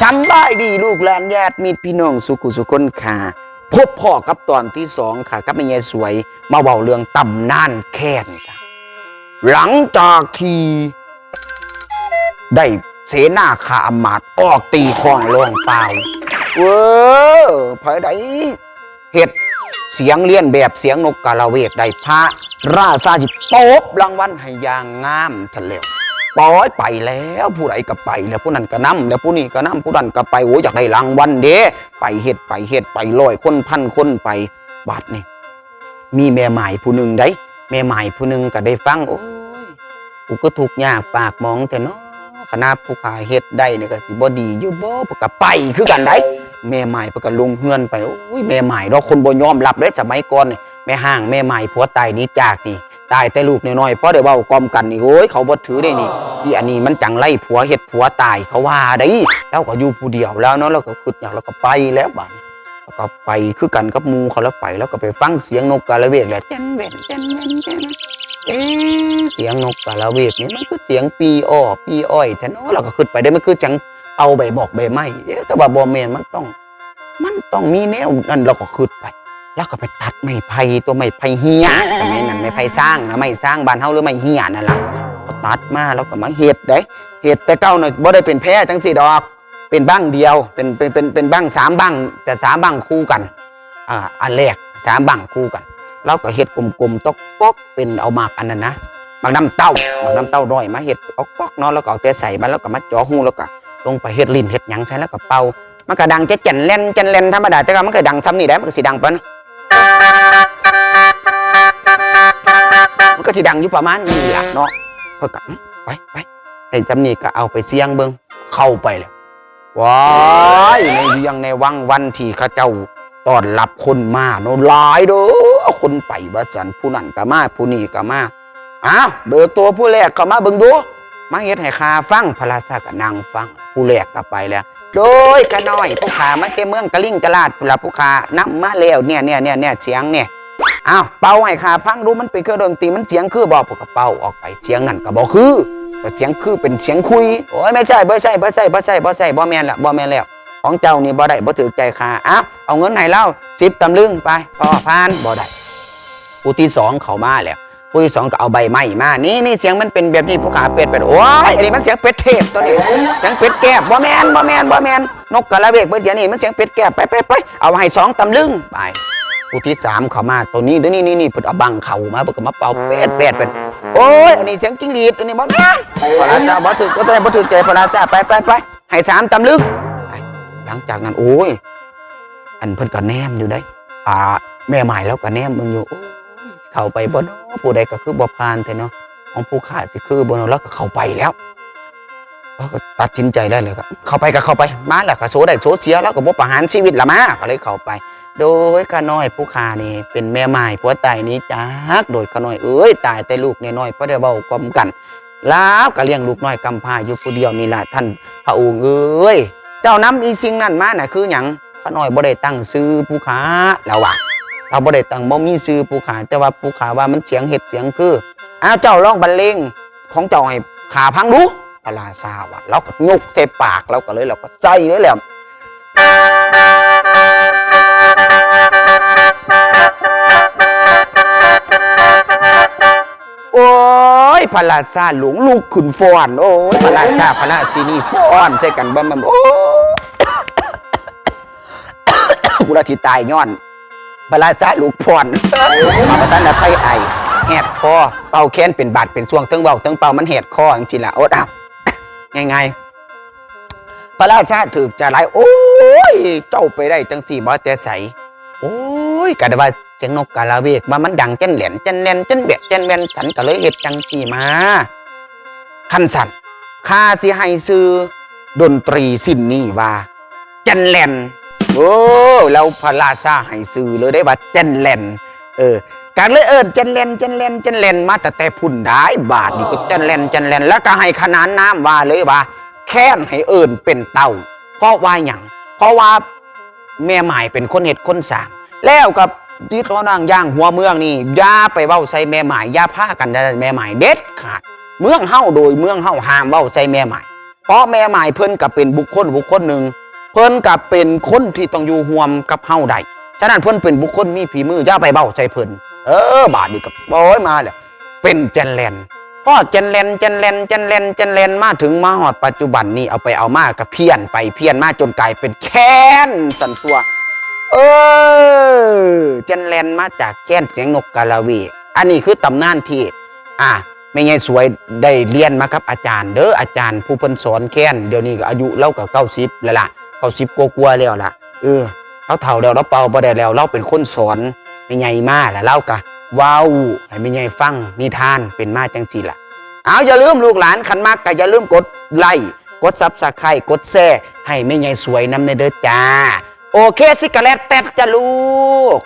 สำบายดีลูกหลานญาติมิตรพี่น้องสุขุสุคนค่ะ พบพ่อกับตอนที่สองค่ะกับแม่ยายสวยมาเบาเรื่องตำนานแค้นค่ะ หลังจากที่ได้เสนาขาอำมาตย์ออกตีคลองลองเปล่าเว้อภายใดเห็ดเสียงเลียนแบบเสียงนกกาละเวกได้พระ ราชาจิโป๊บรางวัลให้อยางงามทันแล้ว ปล่อยไปแล้วผู้ใดก็ไปแล้วผู้นั้นก็นํแล้วผู้นี้ก็นํผู้นั้นก็ไปโอ้อยากได้รางวัลเด้ไปเฮ็ดไปเฮ็ดไปลอยคนพันคนไปบาดนี่มีแม่ใหมายผู้หนึ่งได้แม่ใหมายผู้หนึ่งก็ได้ฟังโอ้ยกูก็ถูกยากปากมองแต่เนาะคณะผู้ขายเฮ็ดได้เนี่ยก็สิบ่ดีอยู่บ่ปกไปคือกันได้แม่หมายเพิ่นก็ลงเฮือนไปโอ้ยแม่ใหมายเนาคนบ่ยอมรับเด้สมัยก่อนนี่แม่ห้างแม่ใหมายผัวตายนี้จากนี่ ตายแต่ลูกน้อยๆเพราะได้เว้ากอมกันนี่โอ้ยเขาบ่ถือได้นี่ที่อันนี้มันจังไล่ผัวเฮ็ดผัวตายเขาว่าได้แล้วก็อยู่ผู้เดียวแล้วเนาะแล้วก็คิดอย่ากแล้วก็ไปแล้วบัดนี้แล้วก็ไปคือกันกับมูเขาแล้วไป แล้วก็ไปฟังเสียงนกกาละเวกแหละเจนเวนเจนเวนเจนเวนเอ๊เสียงนกกาละเวกนี่มันคือเสียงปีอ้อปีอ้อยแท้เนาะแล้วก็คิดไปได้มันคือจังเอาใบบอกใบไม้แต่ว่าบ่แม่นมันต้อง มันต้องมีแนวนั่นเราก็คิดไป แล้วก็ไปตัดไม้ไผ่ตัวไม้ไผ่เฮียสมัยนั้นไม้ไผ่สร้างนะไม้สร้างบ้านเฮาหรือไม้เฮียนั่นล่ะก็ตัดมาแล้วก็มาเฮ็ดได้เฮ็ดแต่เก้าน่ะบ่ได้เป็นแพร่จังสี่ดอก เป็นบ้างเดียว เป็นเป็นเป็นเป็นบ้างสามบ้างจะสามบ้างคู่กันอ่าอันแรกสามบ้างคู่กัน แล้วก็เฮ็ดกลมๆตอกปอกเป็นเอาหมากอันนั้นนะหมากน้ำเต้าหมากน้ำเต้าน้อยมาเฮ็ดออกปอกเนาะแล้วก็เอาแต่ใส่มาแล้วก็มาจ่อหูแล้วก็ลงไปเฮ็ดลิ้นเฮ็ดหยังใส่แล้วก็เป่ามันก็ดังจะเจนเล่นเจนเล่นธรรมดาแต่ก็มันก็ดังซ้ำนี่ได้มันก็สิดังปาน มันก็สิดังอยู่ประมาณนี้ล่ะเนาะเพิ่นก็อื้อไปไปไอ้จำนี่ก็เอาไปเสียงเบิ่งเข้าไปแล้วว้ายในเวียงในวังวันที่เข้าเจ้าต้อนรับคนมาโนหลายเด้อคนไปว่าสันผู้นั้นก็มาผู้นี้ก็มาอ้าวเบอร์ตัวผู้แรกเข้ามาเบิ่งดูมาเฮ็ดให้ข้าฟังพระราชาก็นั่งฟังผู้แรกก็ไปแล้ว โดยกะน้อยผู้ขามาเต็มเมืองกะลิ่งกะลาดผู้ละผู้ขานํมาแล้วเนี่ยเนี่ยเนี่ยเนี่ยเสียงเนี่ยอ้าวเป่าให้ขาพังดูมันเป็นเครื่องดนตรีมันเสียงคือบอกก็เป่าออกไปเสียงนั่นก็บอกคือเสียงคือเป็นเสียงคุยโอ้ยไม่ใช่บ่ใช่บ่ใช่บ่ใช่บ่ใช่บ่แม่นละบ่แม่นแล้ว ของเจ้านี่บ่ได้บ่ถือใจขาอ้าวเอาเงินให้เล่าสิบตำลึงไปพอพานบ่ได้ผู้ที่สองเขามาแล้ว ผู้ที่สองก็เอาใบไม้มา นี่นี่เสียงมันเป็นแบบนี้ผู้ขาเป็ดเป็ดโอ้ยอันนี้มันเสียงเป็ดเทพตัวนี้เสียงเป็ดแก้บบ่แมนบ่แมนบ่แมนนกกระเวกเบิ่เดี๋ยวนี้มันเสียงเป็ดแก้บไปไปไปเอาให้สองตำลึงไปผู้ที่สามเขามาตัวนี้เดี๋ยวนี้นี่นี่เพิ่นเอาบังเข่ามาเพิ่นก็มาเป่าเป็ดเป็ดเป็นโอ้ยอันนี้เสียงจิ้งหรีดอันนี้บ่แม่นพระราชาบ่ถึกบ่ได้บ่ถึกใจพระราชาไปไปไปให้สามตำลึกไปหลังจากนั้นโอ้ยอันเพิ่นก็แนมอยู่ได้อ่าแม่ใหม่แล้วก็แนมมึงอยู่โย เข้าไปบ่เนาะผู้ใดก็คือบ่ผ่านแต่เนาะของผู้ขาสิคือบ่เนาะแล้วก็เข้าไปแล้วก็ตัดสินใจได้เลยก็เข้าไปก็เข้าไปมาแล้วก็โสได้โสเสียแล้วก็บ่ประหารชีวิตละมาก็เลยเข้าไป โดยขาน้อยผู้ขานี่ เป็นแม่ไม้ผัวตายนี้จากโดยขาน้อยเอ้ยตายแต่ลูกน้อยๆเพราะได้เบากลมกันแล้วก็เลี้ยงลูกน้อยกำพร้าอยู่ผู้เดียวนี่ล่ะท่านพระองค์เอ้ยเจ้านำอีสิ่งนั้นมาน่ะคือหยังขาน้อยบ่ได้ตั้งซื้อผู้ขาแล้วว่ะ เราบ่ได้ตั้งบ่มีซื้อผู้ขาแต่ว่าผู้ขาว่ามันเสียงเห็ดเสียงคืออ้าวเจ้าร้องบรรเลงของเจ้าให้ขาพังดูพระราชาว่ะเราก็งกใส่ปากเราก็เลยเราก็ใจเลยแหละโอ้ยพระราชาหลวงลูกขุนฟอน โอ้ยพระราชาพระราชินีฟอนใส่กันบ่มันโอ้กูราชิตายย้อน พระราชาลูกฟ้อนมาประทานไทยไอแหดคอเป่าแค้นเป็นบาดเป็นช่วงทั้งเบาทั้งเป่ามันแหดคอจริงๆล่ะโอ๊ตอ้าวง่ายๆพระราชาถึกจะไรโอ้ย เจ้าไปได้จังสี่บ่แต่ใสโอ้ยกะดว่าเสียงนกกาลาเวกว่ามันดังเจนแหลนเจนแลนเจนเบะเจนแวนสันก็เลยเฮ็ดจังที่มาคันสันข้าสิให้ซื้อดนตรีสิ้นนี้ว่าเจนแลน โอ้แล้วพระราชาให้ซื้อเลยได้ว่าเจนแลนเออการเลยเอิญเจนแลนเจนแลนเจนแลนมาแต่แต่พุ่นได้บาทนี่ก็เจนแลนเจนแลนแล้วก็ให้ขนานน้ำว่าเลยว่า แค้นให้เอิญเป็นเต่าเพราะว่าอย่างเพราะว่าแม่หมายเป็นคนเห็ดคนสร้างแล้วกับที่ตัวนางย่างหัวเมืองนี่อย่าไปเว้าใส่แม่หมายอย่าพากันได้แม่หมายเด็ดขาดเมืองเฮาโดยเมืองเฮาห้ามเว้าใส่แม่หมายเพเพราะแม่หมายเพิ่นกับเป็นบุคคลบุคคลหนึ่ง เพิ่นกับเป็นคนที่ต้องอยู่ห่วมกับเฮาได้ฉะนั้นเพิ่นเป็นบุคคลมีฝีมือย่าไปเบ้าใจเพิ่นเออบาดนี้กับโอ้ยมาแล้วเป็นเจนแลนพ่อเจนแลนเจนแลนเจนแลนเจนแลนมาถึงมาหอดปัจจุบันนี้เอาไปเอามากับเพี้ยนไปเพี้ยนมาจนกลายเป็นแค้นสันตัว เออเจนแลนมาจากแค้นเสียงนกกาลาวี อันนี้คือตำนานที่อะไม่ไงสวยได้เรียนมาครับอาจารย์ เด้ออาจารย์ผู้เพิ่นสอนแค้นเดี๋ยวนี้ก็อายุเล่ากับเก้าสิบแล้วล่ะ เก้าสิบกลัวๆแล้วล่ะ เออเราเฒ่าแล้วเราเป่าบ่ได้แล้วเราเป็นคนสอนไม่ใหญ่มาแล้วเล่ากะว้าวให้ไม่ใหญ่ฟังนิทานเป็นมาจังจีล่ะเอาอย่าลืมลูกหลานขันมากกะอย่าลืมกดไลค์กดซับสไครต์กดแชร์ให้ไม่ใหญ่สวยนำในเด้อจ้า โอเคสิกะแลตแตดจ้ะลูก